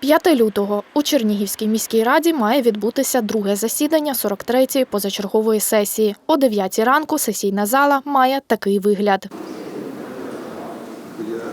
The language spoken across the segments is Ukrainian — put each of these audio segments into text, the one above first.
5 лютого у Чернігівській міській раді має відбутися друге засідання 43-ї позачергової сесії. О 9 ранку сесійна зала має такий вигляд.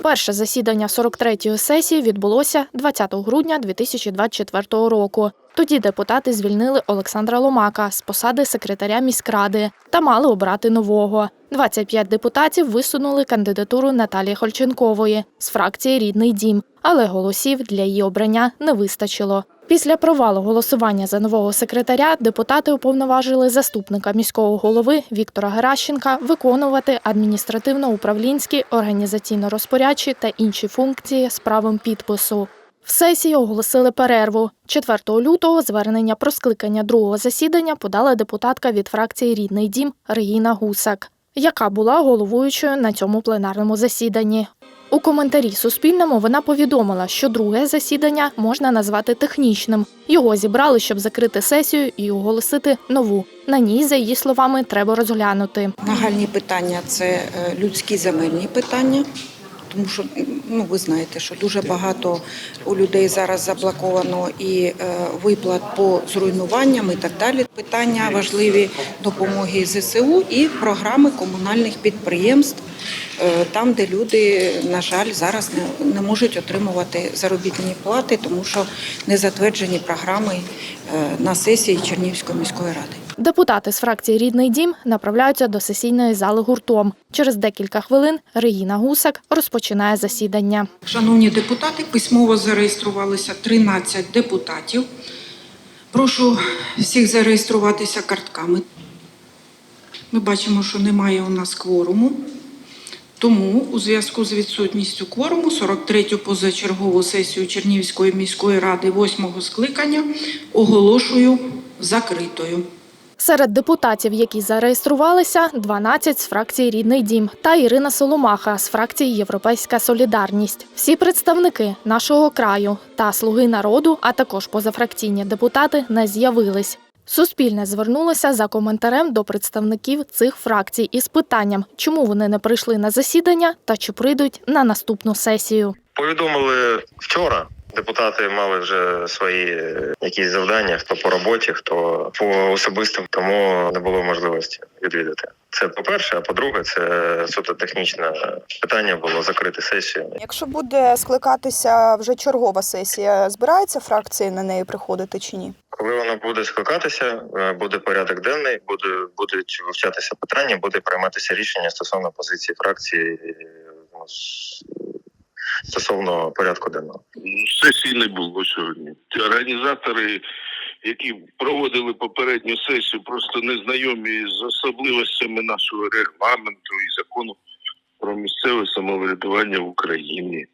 Перше засідання 43-ї сесії відбулося 20 грудня 2024 року. Тоді депутати звільнили Олександра Ломака з посади секретаря міськради та мали обрати нового. 25 депутатів висунули кандидатуру Наталії Хольченкової з фракції Рідний дім, але голосів для її обрання не вистачило. Після провалу голосування за нового секретаря депутати уповноважили заступника міського голови Віктора Геращенка виконувати адміністративно-управлінські, організаційно-розпорядчі та інші функції з правом підпису. В сесії оголосили перерву. 4 лютого звернення про скликання другого засідання подала депутатка від фракції Рідний дім Регіна Гусак, яка була головуючою на цьому пленарному засіданні. У коментарі Суспільному вона повідомила, що друге засідання можна назвати технічним. Його зібрали, щоб закрити сесію і оголосити нову. На ній, за її словами, треба розглянути. Нагальні питання це е, людські земельні питання. Тому що ну ви знаєте, що дуже багато у людей зараз заблоковано і е, виплат по зруйнуванням і так далі. Питання важливі допомоги ЗСУ і програми комунальних підприємств, е, там, де люди, на жаль, зараз не, не можуть отримувати заробітні плати, тому що не затверджені програми е, на сесії Чернівської міської ради. Депутати з фракції Рідний дім направляються до сесійної зали гуртом. Через декілька хвилин Регіна Гусак розпочинає засідання. Шановні депутати, письмово зареєструвалися 13 депутатів. Прошу всіх зареєструватися картками. Ми бачимо, що немає у нас кворуму. Тому у зв'язку з відсутністю кворуму 43-ю позачергову сесію Чернівської міської ради 8-го скликання оголошую закритою. Серед депутатів, які зареєструвалися, 12 з фракції Рідний дім та Ірина Соломаха з фракції Європейська Солідарність. Всі представники нашого краю та слуги народу, а також позафракційні депутати, не з'явились. Суспільне звернулося за коментарем до представників цих фракцій із питанням, чому вони не прийшли на засідання та чи прийдуть на наступну сесію. Повідомили вчора. Депутати мали вже свої е, якісь завдання, хто по роботі, хто по особистим, тому не було можливості відвідати. Це по-перше, а по-друге, це суто технічне питання було закрити сесію. Якщо буде скликатися вже чергова сесія, збирається фракції на неї приходити чи ні? Коли воно буде скликатися, е, буде порядок денний, буде будуть вивчатися питання, буде прийматися рішення стосовно позиції фракції е, ну, стосовно порядку денного. Сесії не було сьогодні. Організатори, які проводили попередню сесію, просто не знайомі з особливостями нашого регламенту і закону про місцеве самоврядування в Україні.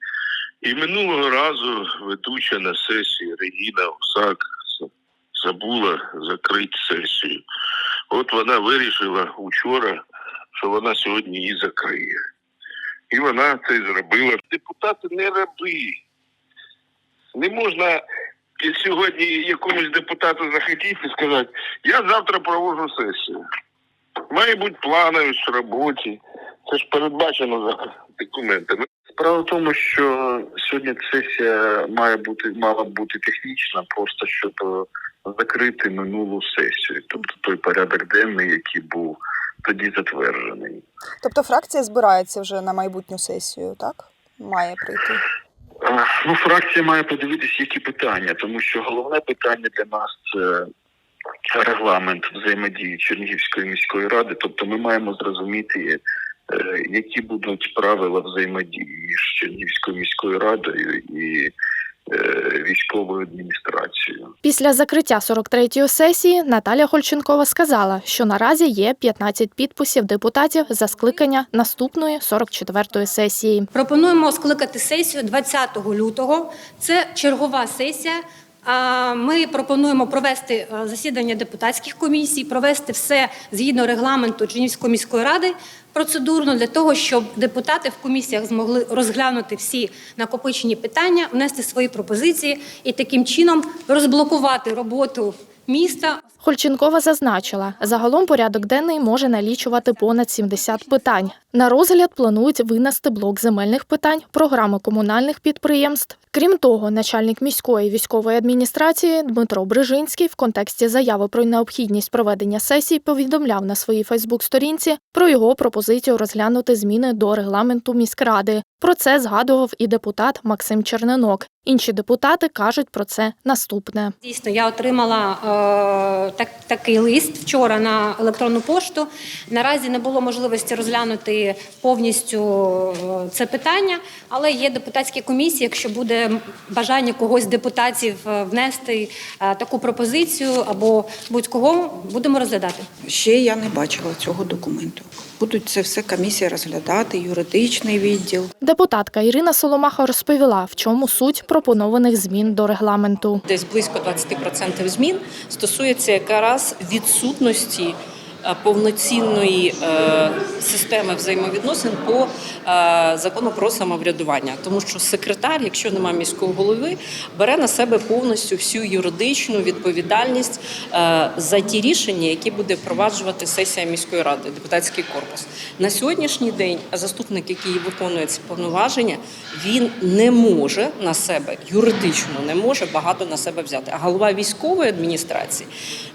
І минулого разу ведуча на сесії Регіна Осак забула закрити сесію. От вона вирішила учора, що вона сьогодні її закриє. І вона це зробила. Депутати не раби. Не можна сьогодні якомусь депутату захотіти і сказати, я завтра проводжу сесію. Має бути плановість в роботі. Це ж передбачено за документами. Справа в тому, що сьогодні сесія має бути мала бути технічна, просто щоб закрити минулу сесію, тобто той порядок денний, який був тоді затверджений. Тобто фракція збирається вже на майбутню сесію, так? Має прийти. Е, Ну, фракція має подивитися, які питання, тому що головне питання для нас це регламент взаємодії Чернігівської міської ради. Тобто, ми маємо зрозуміти, е, які будуть правила взаємодії між Чернігівською міською радою і е, військовою адміністрацією. Після закриття 43-ї сесії Наталя Хольченкова сказала, що наразі є 15 підписів депутатів за скликання наступної 44-ї сесії. Пропонуємо скликати сесію 20 лютого. Це чергова сесія. Ми пропонуємо провести е, засідання депутатських комісій, провести все згідно регламенту Чернівської міської ради процедурно для того, щоб депутати в комісіях змогли розглянути всі накопичені питання, внести свої пропозиції і таким чином розблокувати роботу міста. Хольченкова зазначила, загалом порядок денний може налічувати понад 70 питань. На розгляд планують винести блок земельних питань, програми комунальних підприємств. Крім того, начальник міської військової адміністрації Дмитро Брижинський в контексті заяви про необхідність проведення сесій повідомляв на своїй Фейсбук-сторінці про його пропозицію розглянути зміни до регламенту міськради. Про це згадував і депутат Максим Черненок. Інші депутати кажуть про це наступне. Дійсно, я отримала е, так, такий лист вчора на електронну пошту. Наразі не було можливості розглянути повністю е, це питання, але є депутатські комісії. Якщо буде бажання когось з депутатів е, внести е, таку пропозицію або будь-кого, будемо розглядати. Ще я не бачила цього документу. Будуть це все комісія розглядати, юридичний відділ. Депутатка Ірина Соломаха розповіла, в чому суть пропонованих змін до регламенту. десь близько 20% змін стосується якраз відсутності повноцінної е, системи взаємовідносин по е, закону про самоврядування, тому що секретар, якщо немає міського голови, бере на себе повністю всю юридичну відповідальність е, за ті рішення, які буде впроваджувати сесія міської ради, депутатський корпус. На сьогоднішній день заступник, який виконує ці повноваження, він не може на себе юридично не може багато на себе взяти. А голова військової адміністрації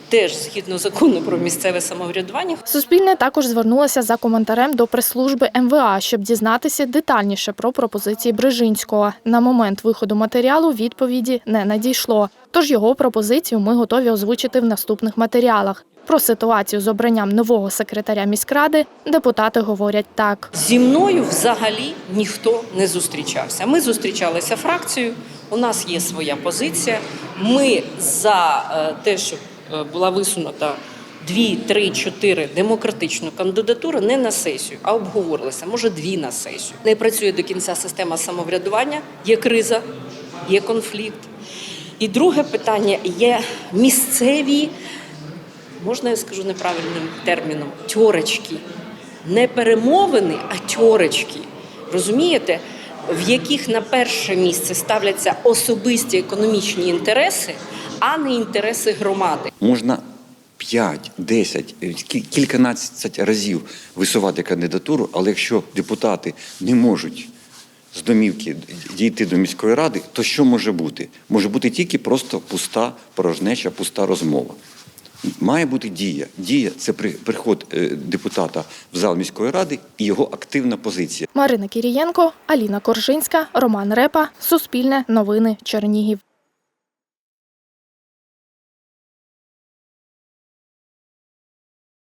теж згідно закону про місцеве самоврядування Суспільне також звернулося за коментарем до прес-служби МВА, щоб дізнатися детальніше про пропозиції Брижинського. На момент виходу матеріалу відповіді не надійшло. Тож його пропозицію ми готові озвучити в наступних матеріалах. Про ситуацію з обранням нового секретаря міськради депутати говорять так. Зі мною взагалі ніхто не зустрічався. Ми зустрічалися фракцією. У нас є своя позиція. Ми за е, те, щоб була висунута дві, три, чотири демократичну кандидатуру не на сесію, а обговорилися. Може, дві на сесію. Не працює до кінця система самоврядування. Є криза, є конфлікт. І друге питання є місцеві можна я скажу неправильним терміном тьорочки. Не перемовини, а тьорочки. Розумієте, в яких на перше місце ставляться особисті економічні інтереси, а не інтереси громади. Можна 5, 10, е, кільканадцять разів висувати кандидатуру, але якщо депутати не можуть з домівки дійти до міської ради, то що може бути? Може бути тільки просто пуста порожнеча, пуста розмова. Має бути дія. Дія це при- приход е, депутата в зал міської ради і його активна позиція. Марина Кірієнко, Аліна Коржинська, Роман Репа, Суспільне, Новини, Чернігів.